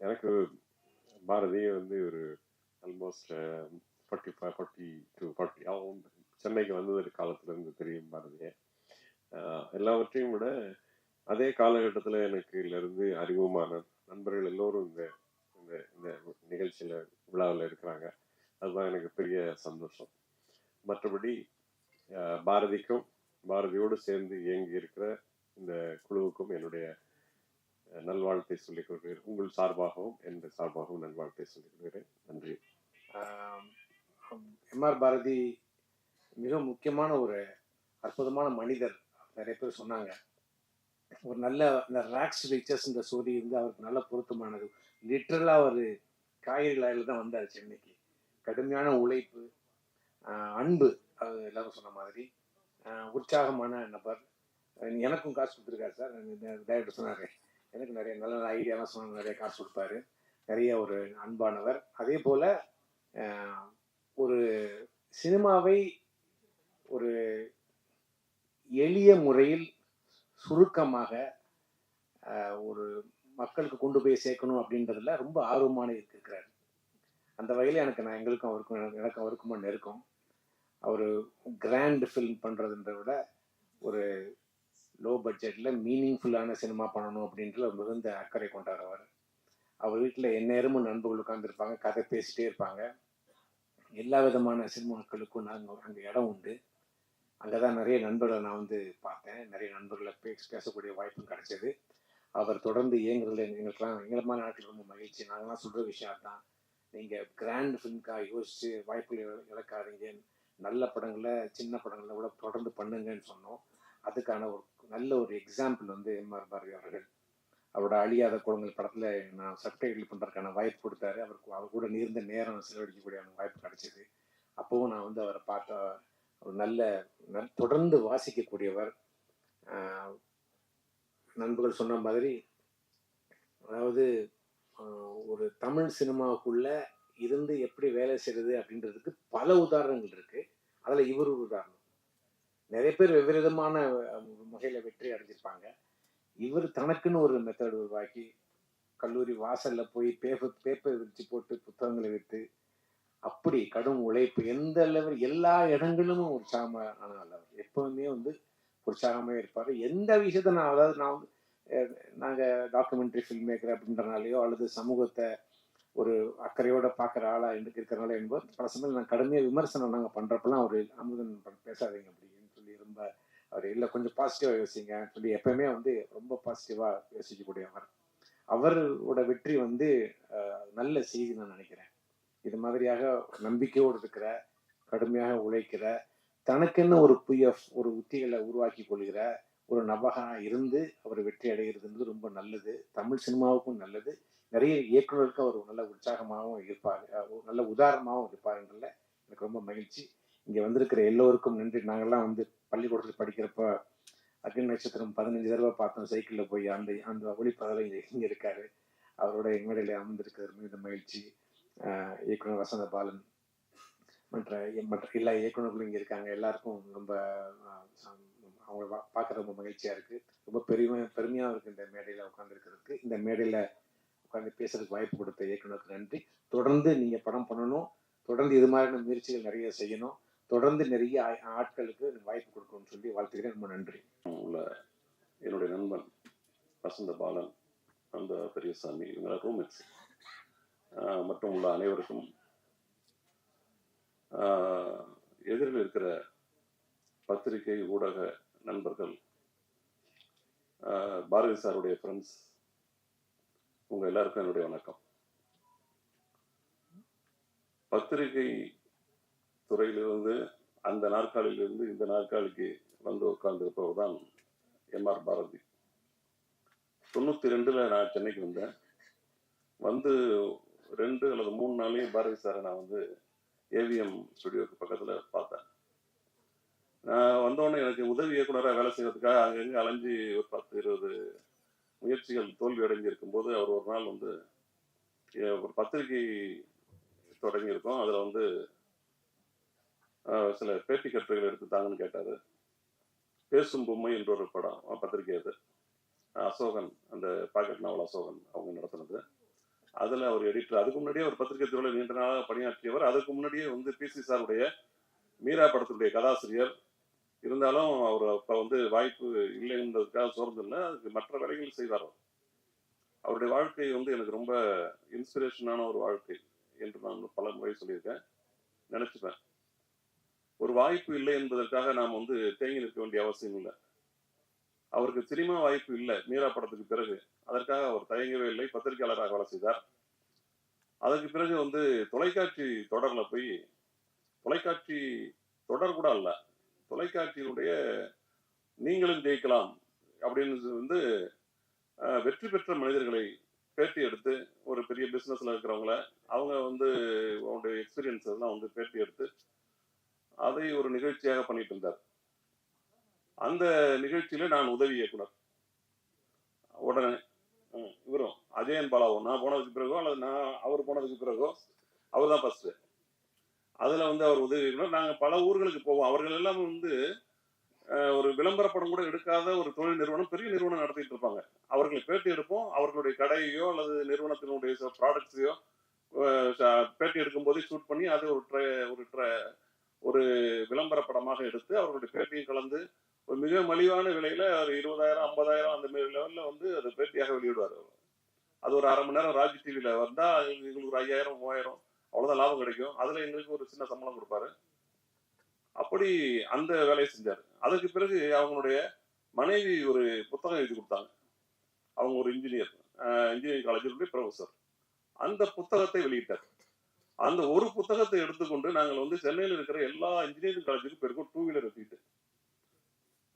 எனக்கு பாரதி வந்து ஒரு almost forty five forty two forty அவன் சென்னைக்கு வந்தது காலத்துலேருந்து தெரியும் பாரதியை. எல்லாவற்றையும் விட அதே காலகட்டத்தில் எனக்கு இருந்து அறிமுகமான நண்பர்கள் எல்லோரும் இந்த இந்த இந்த நிகழ்ச்சியில் விழாவில் இருக்கிறாங்க. அதுதான் எனக்கு பெரிய சந்தோஷம். மற்றபடி பாரதிக்கும் பாரதியோடு சேர்ந்து இயங்கி இருக்கிற இந்த குழுவுக்கும் என்னுடைய நல்வாழ்த்தை சொல்லிக் கொள்கிறேன். உங்கள் சார்பாகவும் என் சார்பாகவும் நல்வாழ்த்தை சொல்லிக் கொள்கிறேன். நன்றி. எம்ஆர் பாரதி மிக முக்கியமான ஒரு அற்புதமான மனிதர். நிறைய பேர் சொன்னாங்க. ஒரு நல்ல இந்த ராக்ஸ் இந்த ஸ்டோரி வந்து அவருக்கு நல்ல பொருத்தமானது. லிட்ரலாக அவர் காய்கறி லாயில் தான் வந்தார் சென்னைக்கு. கடுமையான உழைப்பு அன்பு அது எல்லாரும் சொன்ன மாதிரி. உற்சாகமான நபர். எனக்கும் காசு கொடுத்துருக்காரு சார். டைரக்டர் சொன்னார். எனக்கு நிறைய நல்ல நல்ல ஐடியாலாம் சொன்னாங்க நிறைய காசு கொடுப்பாரு நிறைய ஒரு அன்பானவர். அதே போல் ஒரு சினிமாவை ஒரு எளிய முறையில் சுருக்கமாக ஒரு மக்களுக்கு கொண்டு போய் சேர்க்கணும் அப்படின்றதுல ரொம்ப ஆர்வமான இருக்கிறார். அந்த வகையில் எனக்கு நான் எங்களுக்கும் அவருக்கும் எனக்கு- எனக்கு அவருக்குமா நெருக்கம். அவர் கிராண்ட் ஃபில்ம் பண்ணுறதுன்ற விட ஒரு லோ பட்ஜெட்டில் மீனிங்ஃபுல்லான சினிமா பண்ணணும் அப்படின்ற மிகுந்த அக்கறை கொண்டார் அவர். அவர் வீட்டில் எந்நேரமும் நண்பர்கள் உட்காந்துருப்பாங்க கதை பேசிகிட்டே இருப்பாங்க. எல்லா விதமான சினிமாக்களுக்கும் நாங்கள் அங்கே இடம் உண்டு. அங்கே தான் நிறைய நண்பர்களை நான் வந்து பார்த்தேன். நிறைய நண்பர்களை பேச பேசக்கூடிய வாய்ப்பும் கிடைச்சது. அவர் தொடர்ந்து இயங்குறதுல எங்களுக்கெல்லாம் எங்களுமான நாட்கள் ரொம்ப மகிழ்ச்சி. நாங்கள்லாம் சொல்கிற விஷயம் தான் நீங்கள் கிராண்ட் ஃபிலிம்காக யோசித்து வாய்ப்புகளை இழக்காதீங்க நல்ல படங்களை சின்ன படங்களை கூட தொடர்ந்து பண்ணுங்கன்னு சொன்னோம். அதுக்கான ஒரு நல்ல ஒரு எக்ஸாம்பிள் வந்து எம்ஆர் பாரதி அவர்கள். அவரோட அழியாத குளங்கள் படத்தில் நான் சப்டைட்டில் பண்ணுறதுக்கான வாய்ப்பு கொடுத்தாரு. அவருக்கு அவர் கூட நீர்ந்த நேரம் செலவழிக்கக்கூடிய வாய்ப்பு கிடைச்சிது. அப்போவும் நான் வந்து அவரை பார்த்த ஒரு நல்ல தொடர்ந்து வாசிக்கக்கூடியவர். நண்பர்கள் சொன்ன மாதிரி அதாவது ஒரு தமிழ் சினிமாவுக்குள்ள இருந்து எப்படி வேலை செய்யறது அப்படின்றதுக்கு பல உதாரணங்கள் இருக்கு. அதில் இவர் ஒரு உதாரணம். நிறைய பேர் வெவ்வேறு விதமான வகையில வெற்றி அடைஞ்சிருப்பாங்க. இவர் தனக்குன்னு ஒரு மெத்தட் உருவாக்கி கல்லூரி வாசல்ல போய் பேப்பர் பேப்பர் விரிச்சு போட்டு புத்தகங்களை விற்று அப்படி கடும் உழைப்பு எந்த லெவல் எல்லா இடங்களிலும் உற்சாகமாக ஆனால் அவர் எப்பவுமே வந்து உற்சாகமே இருப்பார். எந்த விஷயத்த நான் அதாவது நான் வந்து நாங்கள் டாக்குமெண்ட்ரி ஃபில்ம் மேக்கர் அப்படின்றனாலையோ அல்லது சமூகத்தை ஒரு அக்கறையோட பார்க்குற ஆளாக இருந்து இருக்கிறனால என்பது பல சமயம் நான் கடுமையாக விமர்சனம் நாங்கள் பண்ணுறப்பெல்லாம் அவர் அமுதன் பேசாதீங்க அப்படி ரொம்ப அவர் இல்லை கொஞ்சம் பாசிட்டிவாக யோசிங்க சொல்லி எப்பயுமே வந்து ரொம்ப பாசிட்டிவாக யோசிக்கக்கூடியவர் அவரோட வெற்றி வந்து நல்ல செய்தி நான் நினைக்கிறேன். இது மாதிரியாக நம்பிக்கையோடு இருக்கிற கடுமையாக உழைக்கிற தனக்கென்ன ஒரு புதிய ஒரு உத்திகளை உருவாக்கி கொள்கிற ஒரு நபகா இருந்து அவர் வெற்றி அடைகிறதுன்றது ரொம்ப நல்லது. தமிழ் சினிமாவுக்கும் நல்லது. நிறைய இயக்குநருக்கு அவர் நல்ல உற்சாகமாகவும் இருப்பார். ஒரு நல்ல உதாரணமாகவும் இருப்பாருன்றல எனக்கு ரொம்ப மகிழ்ச்சி. இங்கே வந்திருக்கிற எல்லோருக்கும் நன்றி. நாங்கள்லாம் வந்து பள்ளிக்கூடத்தில் படிக்கிறப்ப அக்னி நட்சத்திரம் பதினஞ்சு தடவை பார்த்தோம். சைக்கிளில் போய் அந்த அந்த ஒளிப்பதில் இங்கே இங்கே இருக்காரு. அவரோட மேடையில் அமர்ந்திருக்கிறது மிகுந்த மகிழ்ச்சி. இயக்குனர் வசந்த பாலன் மற்ற மற்ற எல்லா இயக்குனர்களும் இங்கே இருக்காங்க. எல்லாருக்கும் ரொம்ப அவங்கள பார்க்க ரொம்ப மகிழ்ச்சியாக இருக்குது ரொம்ப பெருமை பெருமையாக இருக்குது இந்த மேடையில் உட்காந்துருக்கிறதுக்கு இந்த மேடையில் உட்காந்து பேசுறதுக்கு வாய்ப்பு கொடுத்த இயக்குனருக்கு நன்றி. தொடர்ந்து நீங்கள் படம் பண்ணணும். தொடர்ந்து இது மாதிரியான முயற்சிகள் நிறைய செய்யணும். தொடர்ந்து நிறைய ஆட்களுக்கு வாய்ப்பு கொடுக்கணும்னு சொல்லி வாழ்த்துக்கிறேன் ரொம்ப நன்றி. உள்ள என்னுடைய நண்பன் வசந்த பாலன் அந்த பெரியசாமி இவங்க ரூம்மேட்ஸ் மற்றும் உள்ள அனைவருக்கும் எதிரில் இருக்கிற பத்திரிகை ஊடக நண்பர்கள் பாரதி சாருடைய ஃப்ரெண்ட்ஸ் உங்கள் எல்லாருக்கும் என்னுடைய வணக்கம். பத்திரிகை துறையிலிருந்து அந்த நாற்காலியிலிருந்து இந்த நாற்காலிக்கு வந்து உட்கார்ந்திருப்பவர் தான் எம்ஆர் பாரதி. தொண்ணூத்தி ரெண்டுல நான் சென்னைக்கு வந்தேன். வந்து ரெண்டு அல்லது மூணு நாளையும் பாரதி சாரை நான் வந்து ஏவிஎம் ஸ்டுடியோக்கு பக்கத்துல பார்த்தேன். நான் வந்தோடனே எனக்கு உதவி இயக்குனராக வேலை செய்யறதுக்காக அங்கங்க அலைஞ்சு ஒரு பத்து இருபது முயற்சிகள் தோல்வி அடைஞ்சிருக்கும் போது அவர் ஒரு நாள் வந்து ஒரு பத்திரிகை தொடங்கியிருக்கோம். அதுல வந்து சில பேட்டி கட்டுரைகள் எடுத்து தாங்கன்னு கேட்டாரு. பேசும் பொம்மை என்ற ஒரு படம் பத்திரிகை அது. அசோகன் அந்த பாக்கெட் நாவல் அசோகன் அவங்க நடத்தினது. அதில் அவர் எடிட்டர் அதுக்கு முன்னாடியே ஒரு பத்திரிகை துறையில் நீண்ட நாளாக பணியாற்றியவர். அதுக்கு முன்னாடியே வந்து பிசி சாருடைய மீரா படத்துடைய கதாசிரியர். இருந்தாலும் அவர் அப்போ வந்து வாய்ப்பு இல்லைன்றதுக்காக சோர்ந்தில்லை அதுக்கு மற்ற வேலைகள் செய்வார் அவர். அவருடைய வாழ்க்கை வந்து எனக்கு ரொம்ப இன்ஸ்பிரேஷனான ஒரு வாழ்க்கை என்று நான் பல முறை சொல்லியிருக்கேன். நினைச்சுப்பேன். ஒரு வாய்ப்பு இல்லை என்பதற்காக நாம் வந்து தேங்கி நிற்க வேண்டிய அவசியம் இல்லை. அவருக்கு சினிமா வாய்ப்பு இல்லை மீரா படத்துக்கு பிறகு. அதற்காக அவர் தயங்கவே இல்லை பத்திரிகையாளராக வேலை செய்தார். அதற்கு பிறகு வந்து தொலைக்காட்சி தொடரில் போய் தொலைக்காட்சி தொடர் கூட அல்ல தொலைக்காட்சியினுடைய நீங்களும் ஜெயிக்கலாம் அப்படின்னு வந்து வெற்றி பெற்ற மனிதர்களை பேட்டி எடுத்து ஒரு பெரிய பிஸ்னஸில் இருக்கிறவங்கள அவங்க வந்து அவங்களுடைய எக்ஸ்பீரியன்ஸ் எல்லாம் வந்து பேட்டி எடுத்து அதை ஒரு நிகழ்ச்சியாக பண்ணிட்டு இருந்தார். அந்த நிகழ்ச்சியில நான் உதவி இயக்குனர். உடனே இவரும் அஜயன் பாலாவும் நான் போனதுக்கு பிறகோ அல்லது நான் அவர் போனதுக்கு பிறகோ அவர் தான் ஃபர்ஸ்ட் அதுல வந்து அவர் உதவி இயக்குனர். நாங்கள் பல ஊர்களுக்கு போவோம். அவர்கள் எல்லாம் வந்து ஒரு விளம்பர படம் கூட எடுக்காத ஒரு தொழில் நிறுவனம் பெரிய நிறுவனம் நடத்திட்டு இருப்பாங்க. அவர்களை பேட்டி எடுப்போம். அவர்களுடைய கடையோ அல்லது நிறுவனத்தினுடைய ப்ராடக்ட்ஸையோ பேட்டி எடுக்கும் போதே ஷூட் பண்ணி அது ஒரு ட்ரை ஒரு ட்ரை ஒரு விளம்பர படமாக எடுத்து அவர்களுடைய பேட்டியை கலந்து ஒரு மிக மலிவான விலையில ஒரு இருபதாயிரம் ஐம்பதாயிரம் அந்த மாதிரி லெவல்ல வந்து அது பேட்டியாக வெளியிடுவார் அவர். அது ஒரு அரை மணி நேரம் ராஜ் டிவியில வந்தா எங்களுக்கு ஒரு ஐயாயிரம் மூவாயிரம் அவ்வளவுதான் லாபம் கிடைக்கும். அதுல எங்களுக்கு ஒரு சின்ன சம்பளம் கொடுப்பாரு. அப்படி அந்த வேலையை செஞ்சாரு. அதுக்கு பிறகு அவங்களுடைய மனைவி ஒரு புத்தகம் எழுதி கொடுத்தாங்க. அவங்க ஒரு இன்ஜினியர் இன்ஜினியரிங் காலேஜினுடைய ப்ரொஃபசர் அந்த புத்தகத்தை வெளியிட்டார். அந்த ஒரு புத்தகத்தை எடுத்துக்கொண்டு நாங்கள் வந்து சென்னையில் இருக்கிற எல்லா இன்ஜினியரிங் காலேஜுக்கும் போயிருக்கோம். டூ வீலர் எடுத்துக்கிட்டு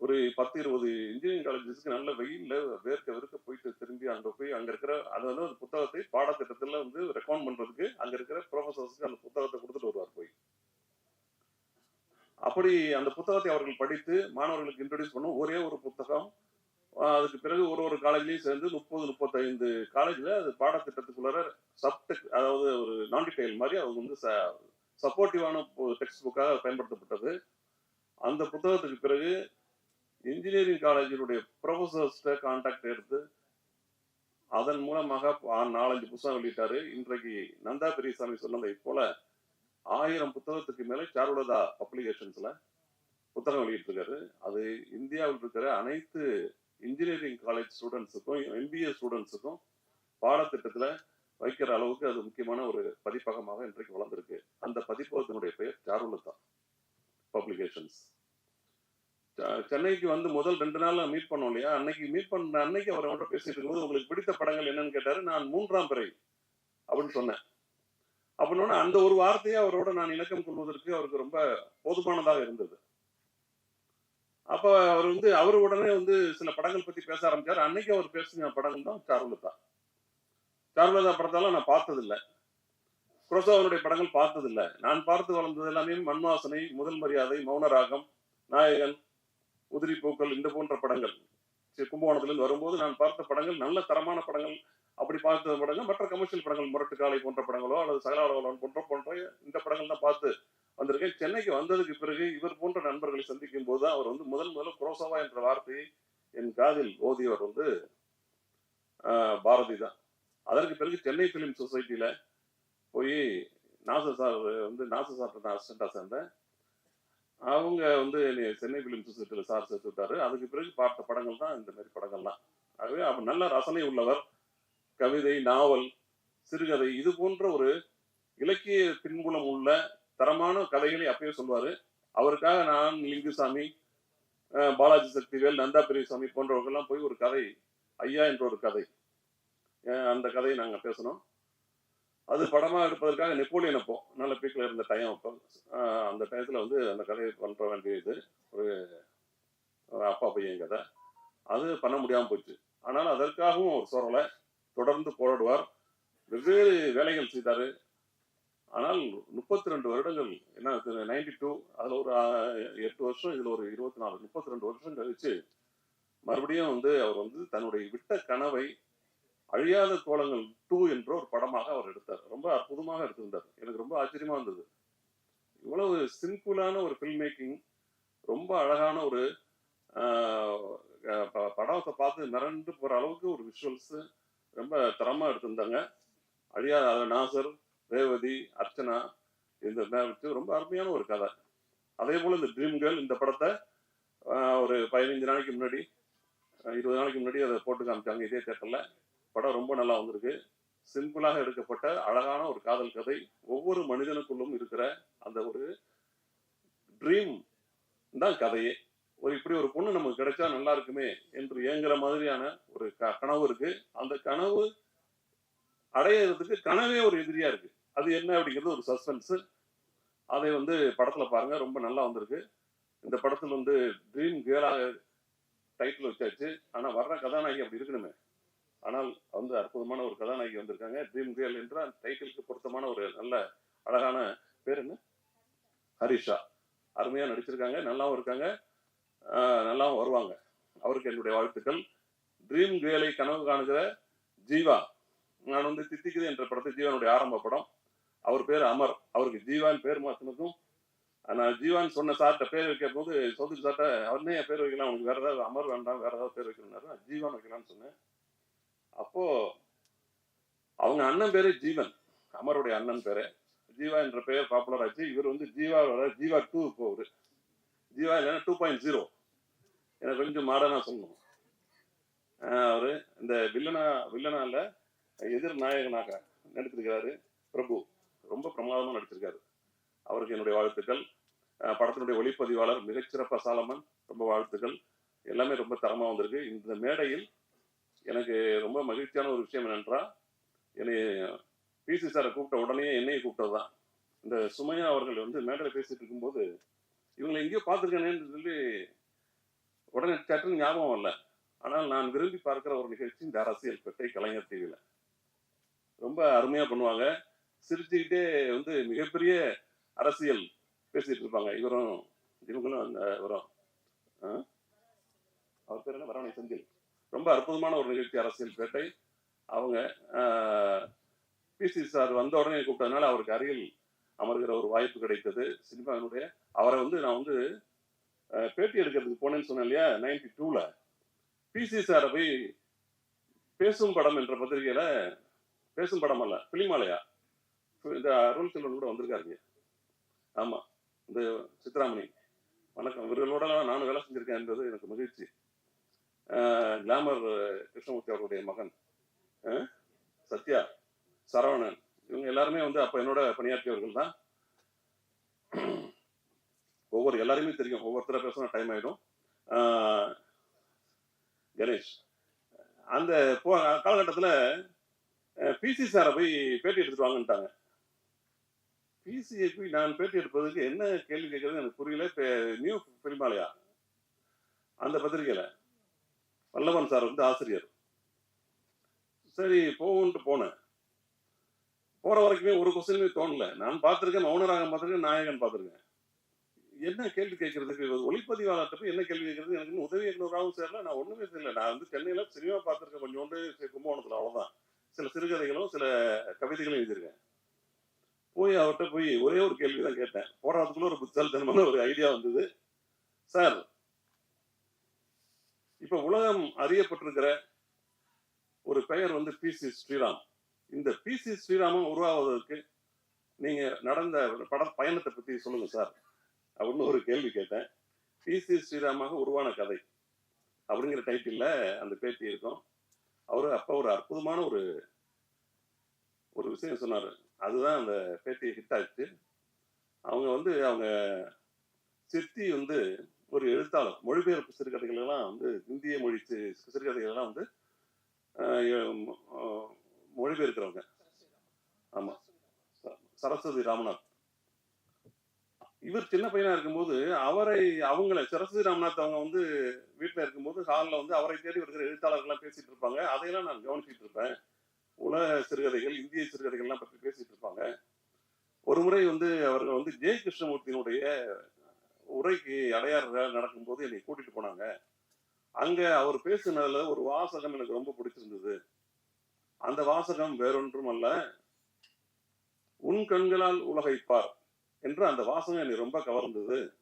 ஒரு பத்து இருபது இன்ஜினியரிங் காலேஜஸ்க்கு நல்ல வெயில்ல வேர்க்க வெறுக்க போயிட்டு திரும்பி அங்க போய் அங்க இருக்கிற அது வந்து அந்த புத்தகத்தை பாடத்திட்டத்துல வந்து ரெக்கமெண்ட் பண்றதுக்கு அங்க இருக்கிற ப்ரொஃபசர்ஸ்க்கு அந்த புத்தகத்தை கொடுத்துட்டு வருவார் போய். அப்படி அந்த புத்தகத்தை அவர்கள் படித்து மாணவர்களுக்கு இன்ட்ரடியூஸ் பண்ணும். ஒரே ஒரு புத்தகம் அதுக்கு பிறகு ஒரு ஒரு காலேஜ்லயும் சேர்ந்து முப்பது முப்பத்தைந்து காலேஜ்ல அது பாடத்திட்டத்துக்குள்ளார சப்டெக் அதாவது ஒரு நான் டிடைல் மாதிரி அவங்க வந்து சப்போர்ட்டிவான டெக்ஸ்ட் புக்காக பயன்படுத்தப்பட்டது. அந்த புத்தகத்துக்கு பிறகு இன்ஜினியரிங் காலேஜினுடைய ப்ரொஃபசர்ஸ்ட கான்டாக்ட் எடுத்து அதன் மூலமாக நாலஞ்சு புத்தகம் வெளியிட்டாரு. இன்றைக்கு நந்தா பெரியசாமி சொன்னதை போல ஆயிரம் புத்தகத்துக்கு மேலே சாருலதா அப்ளிகேஷன்ஸ்ல புத்தகம் வெளியிட்டிருக்காரு. அது இந்தியாவில் இருக்கிற அனைத்து இன்ஜினியரிங் காலேஜ் ஸ்டூடெண்ட்ஸுக்கும் எம்பிஏ ஸ்டூடெண்ட்ஸுக்கும் பாடத்திட்டத்தில் வைக்கிற அளவுக்கு அது முக்கியமான ஒரு பதிப்பகமாக இன்றைக்கு வளர்ந்துருக்கு. அந்த பதிப்பகத்தினுடைய பெயர் சாருலதா பப்ளிகேஷன்ஸ் சென்னைக்கு வந்து முதல் ரெண்டு நாள் மீட் பண்ணோம் இல்லையா? அன்னைக்கு மீட் பண்ண அன்னைக்கு அவர் அவர்கிட்ட பேசிட்டு இருக்கும்போது உங்களுக்கு பிடித்த படங்கள் என்னன்னு கேட்டாரு. நான் மூன்றாம் பிறை அப்படின்னு சொன்னேன். அப்படின்னா அந்த ஒரு வார்த்தையை அவரோட நான் இணக்கம் கொள்வதற்கு அவருக்கு ரொம்ப போதுமானதாக இருந்தது. அப்ப அவர் வந்து அவர் உடனே வந்து சில படங்கள் பத்தி பேச ஆரம்பிச்சாரு. அன்னைக்கு அவர் பேசின படங்கள் தான் சாருலதா. சாருலதா படத்தெல்லாம் நான் பார்த்ததில்லை. குரோசாவனுடைய படங்கள் பார்த்ததில்லை. நான் பார்த்து வளர்ந்தது எல்லாமே மண்வாசனை முதல் மரியாதை மௌனராகம் நாயகன் உதிரி பூக்கள் இந்த போன்ற படங்கள். சரி, கும்பகோணத்திலிருந்து வரும்போது நான் பார்த்த படங்கள் நல்ல தரமான படங்கள் அப்படி பார்த்த படங்கள் மற்ற கமர்ஷியல் படங்கள் முரட்டு காலை போன்ற படங்களோ அல்லது சகலாவளவன் போன்ற போன்ற இந்த படங்கள் தான் பார்த்து வந்திருக்கேன். சென்னைக்கு வந்ததுக்கு பிறகு இவர் போன்ற நண்பர்களை சந்திக்கும் போது அவர் வந்து முதல் முதல்ல குரோசவா என்ற வார்த்தையை என் காதில் ஓதியவர் வந்து பாரதி தான். அதற்கு பிறகு சென்னை பிலிம் சொசைட்டியில் போய் நாசர் சார் வந்து நாசர் சார் நான் அசிஸ்டண்டாக சேர்ந்தேன். அவங்க வந்து என்னை சென்னை பிலிம் சொசைட்டியில் சார் சேர்த்து விட்டாரு. அதுக்கு பிறகு பார்த்த படங்கள் தான் இந்த மாதிரி படங்கள்லாம். ஆகவே அவர் நல்ல ரசனை உள்ளவர். கவிதை நாவல் சிறுகதை இது போன்ற ஒரு இலக்கிய பின்புலம் உள்ள தரமான கதைகளை அப்பயே சொல்வாரு அவருக்காக நான் லிங்குசாமி பாலாஜி சக்திவேல் நந்தா பெரியசாமி போன்றவர்கள்லாம் போய் ஒரு கதை ஐயா என்ற ஒரு கதை அந்த கதையை நாங்கள் பேசணும் அது படமாக எடுப்பதற்காக நெப்போலியன் அப்போ நல்ல பீக்கில் இருந்த டைம் அப்போ அந்த டயத்தில் வந்து அந்த கதையை பண்ணுற வேண்டியது ஒரு அப்பா பையன் கதை. அது பண்ண முடியாமல் போச்சு. ஆனால் அதற்காகவும் ஒரு சோரலை. தொடர்ந்து போராடுவார். வெவ்வேறு வேலைகள் செய்தார். ஆனால் முப்பத்தி ரெண்டு வருடங்கள் என்ன நைன்டி டூ அதில் ஒரு எட்டு வருஷம் இதில் ஒரு இருபத்தி நாலு முப்பத்தி ரெண்டு வருஷம் கழிச்சு மறுபடியும் வந்து அவர் வந்து தன்னுடைய விட்ட கனவை அழியாத கோலங்கள் டூ என்ற ஒரு படமாக அவர் எடுத்தார். ரொம்ப அற்புதமாக எடுத்திருந்தார். எனக்கு ரொம்ப ஆச்சரியமாக இருந்தது. இவ்வளவு சிம்பிளான ஒரு ஃபில்ம் மேக்கிங் ரொம்ப அழகான ஒரு ப- படத்தை பார்த்து மிரண்டு போகிற அளவுக்கு ஒரு விஷுவல்ஸு ரொம்ப தரமாக எடுத்திருந்தாங்க. அழியாத நாசர் ரேவதி அர்ச்சனா இந்த மே- ரொம்ப அருமையான ஒரு கதை. அதே போல் இந்த ட்ரீம் கேர்ள் இந்த படத்தை ஒரு பதினஞ்சு நாளைக்கு முன்னாடி இருபது நாளைக்கு முன்னாடி அதை போட்டு காமிச்சாங்க இதே தேட்டரில். படம் ரொம்ப நல்லா வந்திருக்கு. சிம்பிளாக எடுக்கப்பட்ட அழகான ஒரு காதல் கதை. ஒவ்வொரு மனிதனுக்குள்ளும் இருக்கிற அந்த ஒரு ட்ரீம் தான் கதையே. ஒரு இப்படி ஒரு பொண்ணு நமக்கு கிடைச்சா நல்லா இருக்குமே என்று ஏங்குற மாதிரியான ஒரு க- கனவு இருக்கு. அந்த கனவு அடையிறதுக்கு கனவே ஒரு எதிரியா இருக்கு. அது என்ன அப்படிங்கிறது ஒரு சஸ்பென்ஸ் அதை வந்து படத்துல பாருங்க ரொம்ப நல்லா வந்திருக்கு. இந்த படத்துல வந்து ட்ரீம் கேலாக டைட்டில் வச்சாச்சு. ஆனா வர்ற கதாநாயகி அப்படி இருக்கணுமே. ஆனால் வந்து அற்புதமான ஒரு கதாநாயகி வந்திருக்காங்க. ட்ரீம் கேர்ள் என்ற அந்த டைட்டிலுக்கு பொருத்தமான ஒரு நல்ல அழகான பேர் என்ன? ஹரிஷா. அருமையா நடிச்சிருக்காங்க நல்லாவும் இருக்காங்க. நல்லாவும் வருவாங்க. அவருக்கு என்னுடைய வாழ்த்துக்கள். ட்ரீம் கேலை கனவு காணுகிற ஜீவா. நான் வந்து தித்திக்குது என்ற படத்தை ஜீவனுடைய ஆரம்ப படம். அவர் பேர் அமர். அவருக்கு ஜீவான் பேர் மாத்தினதும் நான் ஜீவான் சொன்ன சார்ட்ட பேர் வைக்க போது சௌத்ரி சார்ட்ட அவனே பேர் வைக்கலாம் உனக்கு வேற ஏதாவது அமர் வேண்டாம் வேற ஏதாவது பேர் வைக்கணும்னாரு. நான் ஜீவான் வைக்கலாம்னு சொன்னேன். அப்போ அவங்க அண்ணன் பேரு ஜீவன். அமருடைய அண்ணன் பேரு. ஜீவா என்ற பெயர் பாப்புலர் ஆச்சு. இவர் வந்து ஜீவாவோட ஜீவா டூ போகுது ஜீவா இல்லைன்னா டூ பாயிண்ட் ஜீரோ எனக்கு கொஞ்சம் மாடர்னா சொல்லணும். அவரு இந்த வில்லனா வில்லனால எதிர் நாயகனாக நடித்திருக்கிறாரு பிரபு. ரொம்ப பிரமாதமா நடிச்சிருக்காரு அவருக்கு என்னுடைய வாழ்த்துக்கள். படத்தினுடைய ஒளிப்பதிவாளர் மிகச்சிறப்பா சாலமன் ரொம்ப வாழ்த்துக்கள். எல்லாமே ரொம்ப தரமா வந்திருக்கு. இந்த மேடையில் எனக்கு ரொம்ப மகிழ்ச்சியான ஒரு விஷயம் என்னென்றால் என்னை பிசி சாரை கூப்பிட்ட உடனே என்னையை கூப்பிட்டதுதான். இந்த சுமையா அவர்கள் வந்து மேடையில் பேசிட்டு இருக்கும்போது இவங்களை எங்கேயோ பார்த்துருக்கேனேன்னு சொல்லி உடனே சட்டுன்னு ஞாபகம் இல்லை ஆனால் நான் விரும்பி பார்க்கிற ஒரு நிகழ்ச்சி இந்த அரசியல் பெட்டை கலைஞர் டிவியில ரொம்ப அருமையா பண்ணுவாங்க. சிரிச்சுக்கிட்டே வந்து மிகப்பெரிய அரசியல் பேசிட்டு இருப்பாங்க. இவரும் இவங்களும் அந்த இவரும். அவர் பேர் என்ன? வரவணை செந்தில். ரொம்ப அற்புதமான ஒரு நிகழ்ச்சி அரசியல் பேட்டை அவங்க பிசி சார் வந்த உடனே கூப்பிட்டதுனால அவருக்கு அருகில் அமர்கிற ஒரு வாய்ப்பு கிடைத்தது. சினிமாவினுடைய அவரை வந்து நான் வந்து பேட்டி எடுக்கிறதுக்கு போனேன்னு சொன்னேன் இல்லையா? நைன்டி டூல. பிசி சாரை போய் பேசும் படம் என்ற பத்திரிகையில பேசும் படம் அல்ல. பிலிமாலயா? இந்த அருள் செல்வன் கூட வந்திருக்காருங்க. ஆமா இந்த சித்ராமணி. வணக்கம். இவர்களோட நானும் வேலை செஞ்சிருக்கேன் என்பது எனக்கு மகிழ்ச்சி. கிளாமர் கிருஷ்ணமூர்த்தி அவருடைய மகன். சத்யா சரவணன். இவங்க எல்லாருமே வந்து அப்ப என்னோட பணியாற்றியவர்கள் தான். ஒவ்வொரு எல்லாருமே தெரியும். ஒவ்வொருத்தர பேசினா டைம் ஆயிடும். கணேஷ். அந்த போ காலகட்டத்தில் பிசி சாரை போய் பேட்டி எடுத்துட்டு வாங்கன்ட்டாங்க. பிசிஐ போய் நான் பேட்டி எடுப்பதற்கு என்ன கேள்வி கேட்கறது எனக்கு புரியல. நியூ பெருமாளையா? அந்த பத்திரிகையில. வல்லவன் சார் வந்து ஆசிரியர். சரி போகும்ட்டு போனேன். போற வரைக்குமே ஒரு கொஸ்டினுமே தோணல. நான் பார்த்துருக்கேன் மௌனராகம் பார்த்துருக்கேன் நாயகன் பார்த்துருக்கேன். என்ன கேள்வி கேட்கறதுக்கு? ஒளிப்பதிவாளர்கிட்ட போய் என்ன கேள்வி கேட்கறது எனக்கு உதவி இயக்குனராகவும் சேரல. நான் ஒண்ணுமே தெரியல. நான் வந்து சென்னையில சினிமா பார்த்துருக்கேன் கொஞ்சோண்டு சரி, கும்பகோணத்துல அவ்வளவுதான். சில சிறுகதைகளும் சில கவிதைகளும் எழுதியிருக்கேன். போய் அவர்கிட்ட போய் ஒரே ஒரு கேள்வி தான் கேட்டேன். போராட்டத்துக்குள்ள ஒரு புத்தாலித்தனமான ஒரு ஐடியா வந்தது. சார் இப்ப உலகம் அறியப்பட்டிருக்கிற ஒரு பெயர் வந்து பி. சி. ஸ்ரீராம். இந்த பி. சி. ஸ்ரீராமன் உருவாவதற்கு நீங்க நடந்த பட பயணத்தை பத்தி சொல்லுங்க சார். அப்படின்னு ஒரு கேள்வி கேட்டேன். பி. சி. ஸ்ரீராமாக உருவான கதை. அப்படிங்கிற டைட்டில்ல அந்த பேட்டி இருக்கும். அவரு அப்ப ஒரு அற்புதமான ஒரு ஒரு விஷயம் சொன்னாரு. அதுதான் அந்த பேட்டி ஹிட் ஆச்சு. அவங்க வந்து அவங்க சித்தி வந்து ஒரு எழுத்தாளர். மொழிபெயர்ப்பு சிறுகதைகள் எல்லாம் வந்து இந்திய மொழி சிறுகதைகளெல்லாம் சிறுகதைகள் எல்லாம் வந்து மொழிபெயர்க்கிறவங்க. ஆமா. ச- சரஸ்வதி ராமநாத். இவர் சின்ன பையனா இருக்கும்போது அவரை அவங்கள சரஸ்வதி ராம்நாத் அவங்க வந்து வீட்டில் இருக்கும்போது ஹாலில் வந்து அவரை தேடி வருகிற எழுத்தாளர்கள்லாம் பேசிட்டு இருப்பாங்க. அதையெல்லாம் நான் கவனிச்சிட்டு இருப்பேன். உலக சிறுகதைகள் இந்திய சிறுகதைகள்லாம் பற்றி பேசிட்டு இருப்பாங்க. ஒரு முறை வந்து அவர்கள் வந்து ஜெய கிருஷ்ணமூர்த்தியினுடைய உரைக்கு அடையாறு நடக்கும்போது என்னை கூட்டிட்டு போனாங்க. அங்க அவர் பேசினதுல ஒரு வாசகம் எனக்கு ரொம்ப பிடிச்சிருந்தது. அந்த வாசகம் வேறொன்றும் அல்ல. உன் கண்களால் உலகைப்பார் என்ற அந்த வாசகம் என்னை ரொம்ப கவர்ந்தது.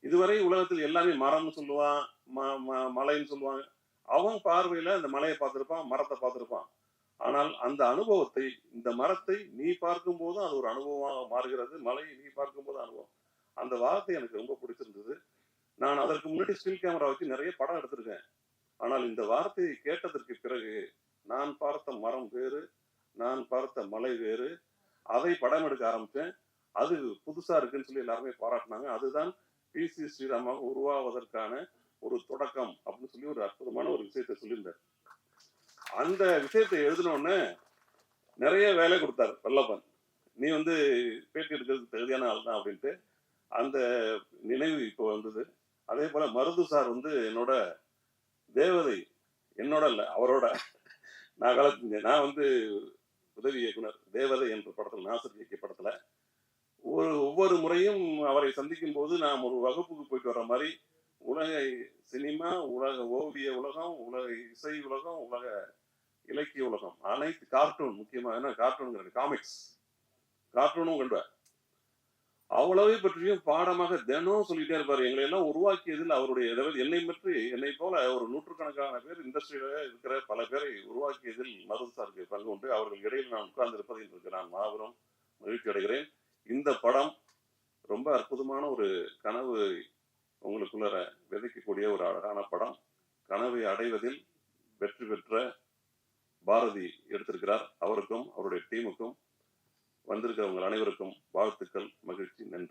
இதுவரை உலகத்தில் எல்லாமே மரம்னு சொல்லுவான் ம- ம- மலைன்னு சொல்லுவாங்க. அவன் பார்வையில அந்த மலையை பார்த்திருப்பான் மரத்தை பார்த்திருப்பான். ஆனால் அந்த அனுபவத்தை இந்த மரத்தை நீ பார்க்கும் போதும் அது ஒரு அனுபவமாக மாறுகிறது மலையை நீ பார்க்கும் போது அனுபவம். அந்த வார்த்தை எனக்கு ரொம்ப பிடிச்சிருந்தது நான் அதற்கு முன்னாடி ஸ்டில் கேமரா வச்சு நிறைய படம் எடுத்திருக்கேன். ஆனால் இந்த வார்த்தையை கேட்டதற்கு பிறகு நான் பார்த்த மரம் வேறு நான் பார்த்த மலை வேறு அதை படம் எடுக்க ஆரம்பித்தேன் அது புதுசா இருக்குன்னு சொல்லி எல்லாருமே பாராட்டினாங்க. அதுதான் பி. சி. ஸ்ரீராமாக உருவாவதற்கான ஒரு தொடக்கம் அப்படின்னு சொல்லி ஒரு அற்புதமான ஒரு விஷயத்தை சொல்லியிருந்தார். அந்த விஷயத்தை எழுதினோடனே நிறைய வேலை கொடுத்தார் வல்லப்பன் நீ வந்து பேட்டி எடுக்கிறதுக்கு தகுதியான ஆள் தான் அப்படின்ட்டு அந்த நினைவு இப்போ வந்தது. அதே போல மருது சார் வந்து என்னோட தேவதை என்னோட இல்லை அவரோட நான் கலந்து நான் வந்து உதவி இயக்குனர் தேவதை என்ற படத்தில் நாசர் இயக்கிய படத்தில் ஒரு ஒவ்வொரு முறையும் அவரை சந்திக்கும் போது நாம் ஒரு வகுப்புக்கு போயிட்டு வர்ற மாதிரி உலக சினிமா உலக ஓவிய உலகம் உலக இசை உலகம் உலக இலக்கிய உலகம் அனைத்து கார்ட்டூன் முக்கியமாக என்ன கார்ட்டூன் காமிக்ஸ் கார்ட்டூனும் கண்டுவார் அவ்வளவை பற்றியும் பாடமாக தினம் சொல்லிட்டே இருப்பார். எங்களை எல்லாம் உருவாக்கியதில் அவருடைய அதாவது என்னை பற்றி என்னை போல ஒரு நூற்றுக்கணக்கான பேர் இண்டஸ்ட்ரியில இருக்கிற பல பேரை உருவாக்கியதில் மருது சாருக்கு பங்கு உண்டு. அவர்கள் இடையில் நான் உட்கார்ந்து இருப்பதை இன்றைக்கு நான் மாபெரும் மகிழ்ச்சி அடைகிறேன் இந்த படம் ரொம்ப அற்புதமான ஒரு கனவு உங்களுக்குள்ள விதைக்கக்கூடிய ஒரு அழகான படம். கனவை அடைவதில் வெற்றி பெற்ற பாரதி எடுத்திருக்கிறார். அவருக்கும் அவருடைய டீமுக்கும் வந்திருக்கிறவங்க அனைவருக்கும் வாழ்த்துக்கள் மகிழ்ச்சி நன்றி.